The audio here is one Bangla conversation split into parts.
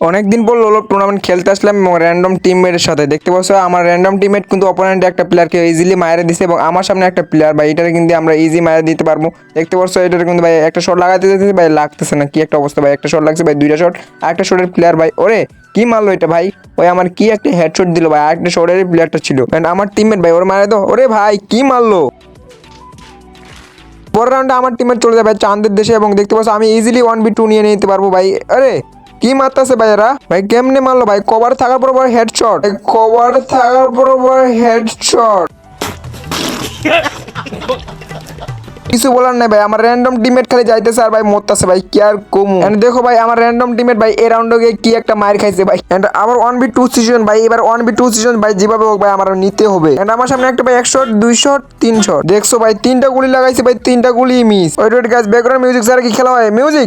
অনেকদিন পর লোলো টুর্নামেন্ট খেলতে আসলাম এবং র্যান্ডম টিমমেটের সাথে। দেখতে পাচ্ছ, আমার র্যান্ডম টিমমেট কিন্তু অপোনেন্ট একটা প্লেয়ারকে ইজিলি মায়ের দিছে এবং আমার সামনে একটা প্লেয়ার ভাই, এটারে কিন্তু আমরা ইজি মায়ের দিতে পারব। দেখতে পাচ্ছ, এটারে কিন্তু ভাই একটা শট লাগাতে যেতেছে ভাই, লাগতেছে না, কি একটা অবস্থা, ভাই, একটা শট লাগছে, ভাই, দুইটা শট আর একটা শটের প্লেয়ার ভাই, ওরে, কি মারলো এটা, ভাই? ওই আমার কি একটা হেডশট দিল, ভাই, আরেকটা শটের প্লেয়ারটা ছিল। আমার টিমমেট ভাই, ওর মারে তো ওরে, ভাই, কি মারলো? পরের রাউন্ডে আমার টিমের চলে যাবে চাঁদের দেশে এবং দেখতে পাচ্ছ, আমি ইজিলি ওয়ান বি টু নিয়ে নিতে পারব, ভাই, আরে কি মারতেছে ভাই এরা ভাই, কেমনে মারলো ভাই? কভার থাকার পর হেডশট কভার থাকার পর হেডশট কিছু বলার নাই ভাই, আমার র্যান্ডম টিমেট খালি যাইতেছে আর ভাই মরতেছে ভাই, কি আর কমু? দেখো ভাই, আমার র্যান্ডম টিমেট ভাই এই রাউন্ডে গিয়ে কি একটা মার খাইছে ভাই। এন্ড আবার ওয়ান বি টু সিজন ভাই, এবার ওয়ান বি টু সিজন ভাই, যেভাবে হোক ভাই আমার নিতে হবে। এন্ড আমার সামনে একটা ভাই, এক শট দুই শট দেখছ ভাই, তিনটা গুলি লাগাইছে ভাই, তিনটা গুলি miss wait wait guys background music ছাড়া কি খেলা হয়? Music.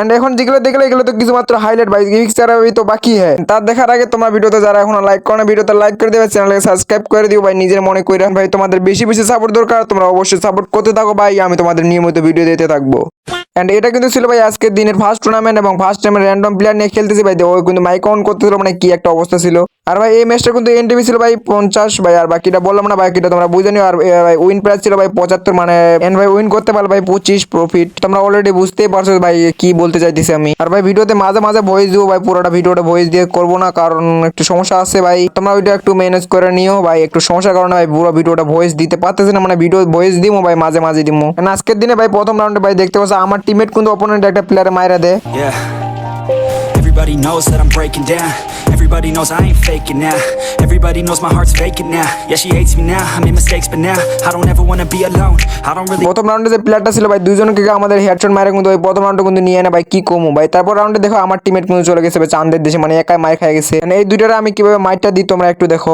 And এখন যেগুলো দেখলে এগুলো তো কিছু মাত্র হাইলাইট ভাই গিমিক্স ছাড়া তো বাকি হ্যাঁ তার দেখার আগে তোমার ভিডিওতে যারা এখন লাইক করো না, ভিডিওতে লাইক করে দেবে চ্যানেলকে সাবস্ক্রাইব করে দিও ভাই। নিজের মনে করে ভাই, তোমাদের বেশি বেশি সাপোর্ট দরকার, তোমরা অবশ্যই সাপোর্ট করতে থাকো ভাই। আমি তোমাদের নিয়মিত ভিডিও দিতে থাকব। এন্ড এটা কিন্তু ছিল ভাই আজকের দিনের ফার্স্ট টুর্নামেন্ট এবং ফার্স্ট টাইমে র্যান্ডম প্লেয়ার নিয়ে খেলতেছি ভাই। ওই কিন্তু মাইক অন করতেছিল মানে কি একটা অবস্থা ছিল। আর ভাই, এই ম্যাচটা কিন্তু এনটিভি ছিল ভাই পঞ্চাশ, ভাই। আর বাকিটা বললাম না, বাকিটা তোমরা বুঝে নিও। আর ভাই উইন প্রাইস ছিল ভাই পঁচাত্তর মানে এন্ড ভাই উইন করতে পারলে ভাই পঁচিশ প্রফিট তোমরা অলরেডি বুঝতেই পারছ ভাই, কি বলতে চাইতেছি আমি। আর ভাই, ভিডিওতে মাঝে মাঝে ভয়েস দিও ভাই, পুরোটা ভিডিওটা ভয়েস দিয়ে করব না, কারণ একটু সমস্যা আছে ভাই। তোমরা ওইটা একটু ম্যানেজ করে নিও ভাই, একটু সমস্যার কারণে ভাই পুরো ভিডিওটা ভয়েস দিতে পারতেছি না মানে ভিডিও ভয়েস দিমো ভাই, মাঝে মাঝে And আজকের দিনে ভাই, প্রথম রাউন্ডে ভাই, দেখতে পাচ্ছ আমার টিমমেট কিন্তু অপোনেন্ট একটা প্লেয়ারে মাইরা দেয় Yeah. Everybody knows that I'm breaking down. Everybody knows I ain't faking now. Everybody knows my heart's faking now. Yeah, she hates me now. I made mistakes, but now I don't ever wanna be alone. I don't really. প্রথম রাউন্ডে যে প্লেয়ারটা ছিল ভাই দুজনকে আমাদের হেডশট মারে কিন্তু ওই প্রথম রাউন্ডে কিন্তু নিয়ে না ভাই কি কমু ভাই তারপর রাউন্ডে দেখো আমার টিমমেট কিন্তু চলে গেছে চাঁদের দেশে মানে একাই মার খাই গেছে মানে এই দুইটারে আমি কীভাবে মাইরটা দিই তোমরা একটু দেখো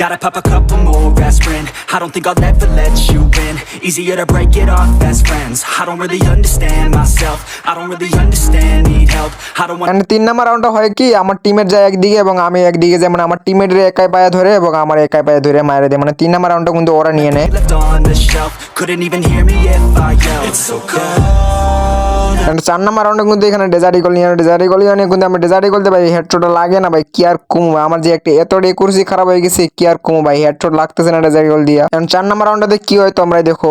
Gotta pop a couple more aspirin I don't think I'll ever let you in Easier to break it off best friends. I don't really understand myself. I don't really understand, need help. I don't want তিন নাম্বার রাউন্ডটা হয় কি আমার টিমের যায় একদিকে এবং আমি একদিকে যাই মানে আমার টিমের একাই পায়ে ধরে এবং আমার একাই পায়ে ধরে মারে দেয়। মানে তিন নাম্বার রাউন্ডটা কিন্তু ওরা নিয়ে নেয়। Couldn't even hear me if I yelled. It's so cold চার নাম্বার রাউন্ডে কিন্তু এখানে ডেজার্ট ইগল নিয়ে ডেজার্ট ইগল নিয়ে কিন্তু আমি ডেজার্ট ইগল ভাই হেডশটটা লাগে না ভাই কি আর কমু আমার যে একটা এত রেকুরসি খারাপ হয়ে গেছে কি আর কমু ভাই? হেডশট লাগতেছে না ডেজার্ট ইগল দিয়া। চার নাম্বার রাউন্ডে কি হয় তোমরাই দেখো।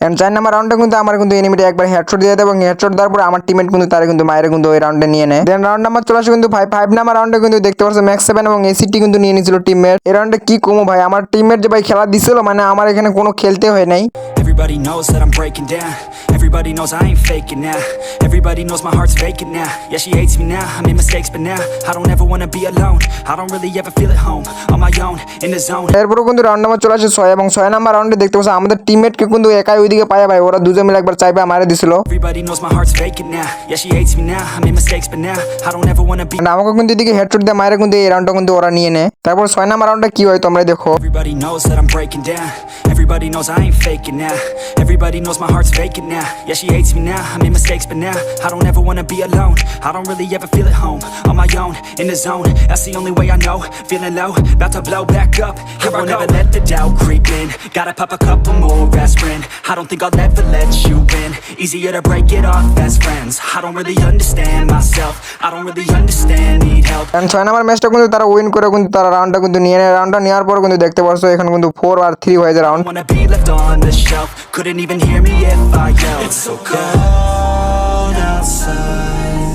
and চার নাম্বার রাউন্ডে কিন্তু আমার কিন্তু এনিমিটা একবার হেডশট দিয়ে দেয় এবং হেডশট দেওয়ার পরে আমার টিমমেট কিন্তু তারা কিন্তু মায়ের কিন্তু ওই রাউন্ডে নিয়ে নেয়। দেন রাউন্ড নাম্বার চলে আসে কিন্তু ফাইভ ফাইভ নাম্বার রাউন্ডে কিন্তু দেখতে পাচ্ছ ম্যাক্স সেভেন এবং এসিটি কিন্তু নিয়ে নিয়েছিল টিমমেট এই রাউন্ডে কি কমো ভাই? আমার টিমমেট যে ভাই খেলা দিছিল মানে আমার এখানে কোনো খেলতে হয় নাই। Everybody knows that I'm breaking down Everybody knows I ain't faking now Everybody knows my heart's faking now Yeah, she hates me now I made mistakes, but now I don't ever wanna be alone I don't really ever feel at home On my own, in the zone এরপরে কিন্তু রাউন্ড নাম্বার চলে আসে ছয় এবং ছয় নাম্বার রাউন্ডে দেখতে পাচ্ছ আমাদের টিমমেটকে কিন্তু একাই ওইদিকে পায় ভাই ওরা দুজন মিলে একবার চাইবে মারে দিছিল Everybody knows my heart's faking now Yeah, she hates me now I made mistakes, but now I don't ever wanna be And আমাকে কিন্তু এদিকে হেডশট দিয়ে মারে কিন্তু এই রাউন্ডটা কিন্তু ওরা নিয়ে নেয় তারপর ছয় নাম্বার রাউন্ডটা কি হয় তোমরা দেখো Everybody knows that I'm breaking down Everybody knows I ain't faking now Everybody knows my heart's faking now Yeah, she hates me now I made mistakes, but now I don't ever wanna be alone I don't really ever feel at home On my own, in the zone That's the only way I know Feeling low, about to blow back up Here I never let the doubt creep in creeping. Gotta pop a couple more aspirin. I don't think I'll ever let you in. Easier to break it off best friends. I don't really understand myself. I don't really understand, need help. And ছয় নাম্বার ম্যাচটা কিন্তু তারা উইন করে কিন্তু তারা রাউন্ডটা কিন্তু নিয়ে নেয় রাউন্ডটা নেওয়ার পর কিন্তু দেখতে পাচ্ছ এখানে কিন্তু ফোর আর থ্রি হয়ে যায় round Wanna be left on the shelf. Couldn't even hear me if I yelled. It's so cold outside.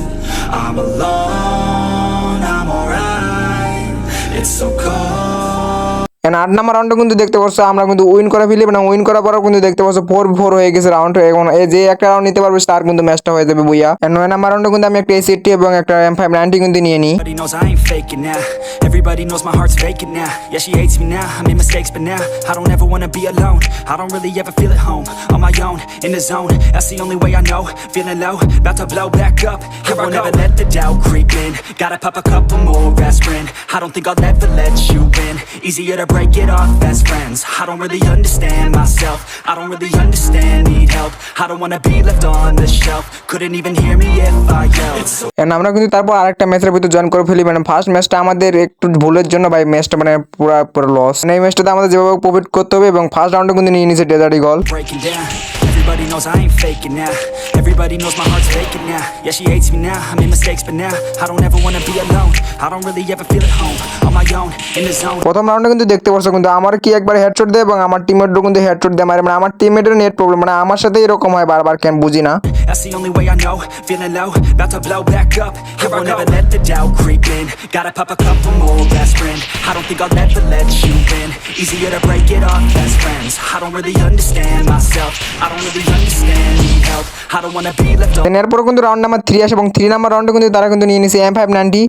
I'm alone, And আট নাম্বার রাউন্ডে কিন্তু দেখতে পাচ্ছো আমরা কিন্তু উইন করে ফিলিপ এবং উইন করার পরেও কিন্তু দেখতে পাচ্ছ ফোর ফোর হয়ে গেছে রাউন্ড এবং যে একটা রাউন্ড নিতে পারবে তার কিন্তু ম্যাচটা হয়ে যাবে বুইয়া। এন্ড নয় নাম্বার রাউন্ডে কিন্তু আমি একটা এসিটি এবং একটা এম ফাইভ নাইনটি কিন্তু নিয়ে নিই। Everybody knows my heart's break it off best friends. I don't really understand myself. I don't really understand, need help. I don't wanna be left on the shelf. Couldn't even hear me if I yelled. And আমরা কিন্তু তারপর আরেকটা ম্যাচের ভিতরে জয়েন করে ফেলি মানে ফার্স্ট ম্যাচটা আমাদের একটু ভুলের জন্য ভাই ম্যাচটা মানে পুরো পুরো লস এই ম্যাচটাতে আমাদের যেভাবে প্রফিট করতে হবে এবং ফার্স্ট রাউন্ডে কিন্তু নিয়ে নিয়েছে ডেজার্টি গোল. Everybody knows I ain't faking now. Everybody knows my heart's vacant now. Yeah, she hates me now. I made mistakes, but now I don't ever wanna be alone. I don't really ever feel at home. On my own, in the zone. প্রথম রাউন্ডে কিন্তু দেখতে পাচ্ছ কিন্তু আমার কি একবার হেডশট দেয় এবং আমার টিমমেটও কিন্তু হেডশট দেয় মারে মানে আমার টিমমেটের নেট প্রবলেম মানে আমার সাথে এরকম হয় বারবার কেন বুঝি না That's the only way I know. Feeling low, about to blow back up. Here I never let the doubt creep in. Gotta pop a couple more aspirin. I don't think I'll ever let you in. Easier to break it off best দেন এরপর কিন্তু রাউন্ড নাম্বার থ্রি আসে এবং থ্রি নাম্বার রাউন্ডে কিন্তু তারা কিন্তু নিয়ে নিয়েছে M five ninety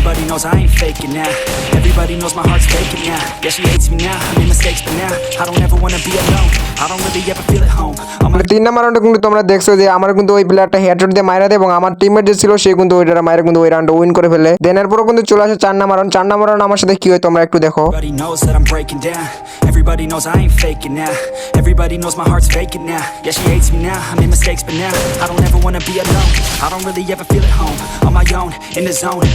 Everybody knows I ain't faking now. Everybody knows my heart's vacant now. Yeah, she hates me now. I made mistakes, but now I don't ever wanna be alone. I don't really ever feel at home. মানে তিন নাম্বার রাউন্ডে কিন্তু তোমরা দেখছ যে আমার কিন্তু ওই প্লেয়ারটা হেডশট দিয়ে মাইরা দেয় এবং আমার টিমমেট যে ছিল সে কিন্তু ওইটা মাইরা কিন্তু ওই রাউন্ডে উইন করে ফেলে দেন এরপর কিন্তু চলে আসে চার নাম্বার রাউন্ড চার নাম্বার রাউন্ড আমার সাথে কি হয় তোমরা একটু দেখো Everybody knows I ain't faking now. Everybody knows my heart's vacant now. Yeah, she hates me now. I made mistakes, but now I don't ever wanna be alone. I don't really ever feel at home. On my own, in the zone.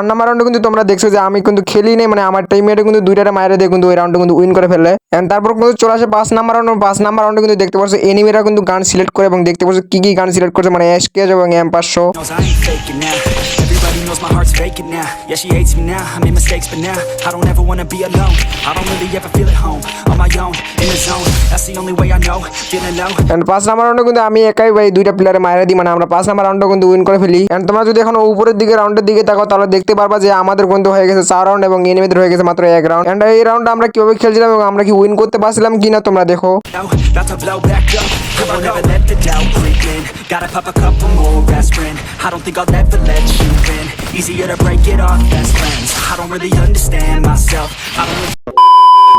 চার নাম্বার রাউন্ডে কিন্তু তোমরা দেখছ যে আমি কিন্তু খেলি নেই মানে আমার টিমমেটে কিন্তু দুইটা মায়ের দিয়ে কিন্তু ওই রাউন্ডে কিন্তু উইন করে ফেলে তারপর কিন্তু চলে আসে পাঁচ নাম্বার রাউন্ড পাঁচ নাম্বার রাউন্ডে কিন্তু দেখতে পাচ্ছ এনিমিরা কিন্তু গান সিলেক্ট করে এবং দেখতে পাচ্ছ কি কি গান সিলেক্ট করছে মানে এস কেজ এবং এম পাঁচশো। Knows faking my heart's vacant now. Yeah, she hates me now. I made mistakes, but now I don't ever wanna be alone. I don't really ever feel at home. On my own, in the zone. That's the only way I know. Feeling low. And পাঁচ নাম্বার রাউন্ডে কিন্তু আমি একাই ভাই দুইটা প্লেয়ারে মাইরা দিই মানে আমরা পাঁচ নাম্বার রাউন্ডে কিন্তু উইন করে ফেলি এন্ড তোমরা যদি এখন উপরের দিকে রাউন্ডের দিকে তাকাও তাহলে দেখতে পারবা যে আমাদের কিন্তু হয়ে গেছে চার রাউন্ড এবং এনিমিদের হয়ে গেছে মাত্র এক রাউন্ড এন্ড এই রাউন্ডে আমরা কীভাবে খেলছিলাম এবং আমরা কি উইন করতে পারছিলাম কিনা তোমরা দেখো. Gotta pop a couple more aspirin. I don't think I'll ever let you in. Easier to break it off best friends. I don't really understand myself. I don't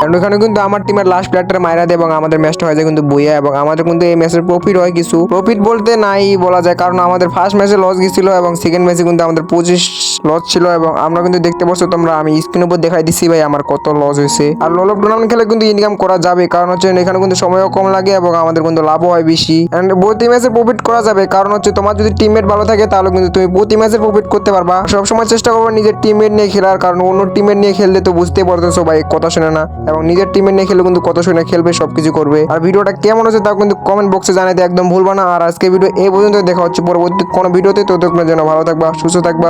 and ওখানে কিন্তু আমার টিমের লাস্ট প্লেয়ারটা মাইরা দেয় এবং আমাদের ম্যাচটা হয়ে যায় কিন্তু বইয়া এবং আমাদের কিন্তু এই ম্যাচের প্রফিট হয় কিছু। প্রফিট বলতে নাই বলা যায় কারণ আমাদের ফার্স্ট ম্যাচে লস গেছিল এবং সেকেন্ড ম্যাচে কিন্তু আমাদের পঁচিশ লস ছিল এবং আমরা কিন্তু দেখতে পাচ্ছ তোমরা, আমি স্ক্রিন উপর দেখাই দিচ্ছি ভাই আমার কত লস হয়েছে। আর লোলক টুর্নামেন্ট খেলে কিন্তু ইনকাম করা যাবে, কারণ হচ্ছে এখানে কিন্তু সময়ও কম লাগে এবং আমাদের কিন্তু লাভও হয় বেশি। এন্ড প্রতি ম্যাচে প্রফিট করা যাবে, কারণ হচ্ছে তোমার যদি টিমমেট ভালো থাকে তাহলে কিন্তু তুমি প্রতি ম্যাচে প্রফিট করতে পারবা। সবসময় চেষ্টা করব নিজের টিমমেট নিয়ে খেলার, কারণ অন্য টিমমেট নিয়ে খেললে তো বুঝতেই পারতেছো ভাই, কথা শুনে না। এবং নিজের টিমের নিয়ে খেলে কিন্তু কত শুনে খেলবে, সবকিছু করবে। আর ভিডিওটা কেমন হচ্ছে তাও কিন্তু কমেন্ট বক্সে জানাতে একদম ভুলবা না। আর আজকে ভিডিও এই পর্যন্ত দেখা হচ্ছে পরবর্তী কোনো ভিডিওতে তো যেন ভালো থাকবা, সুস্থ থাকবা।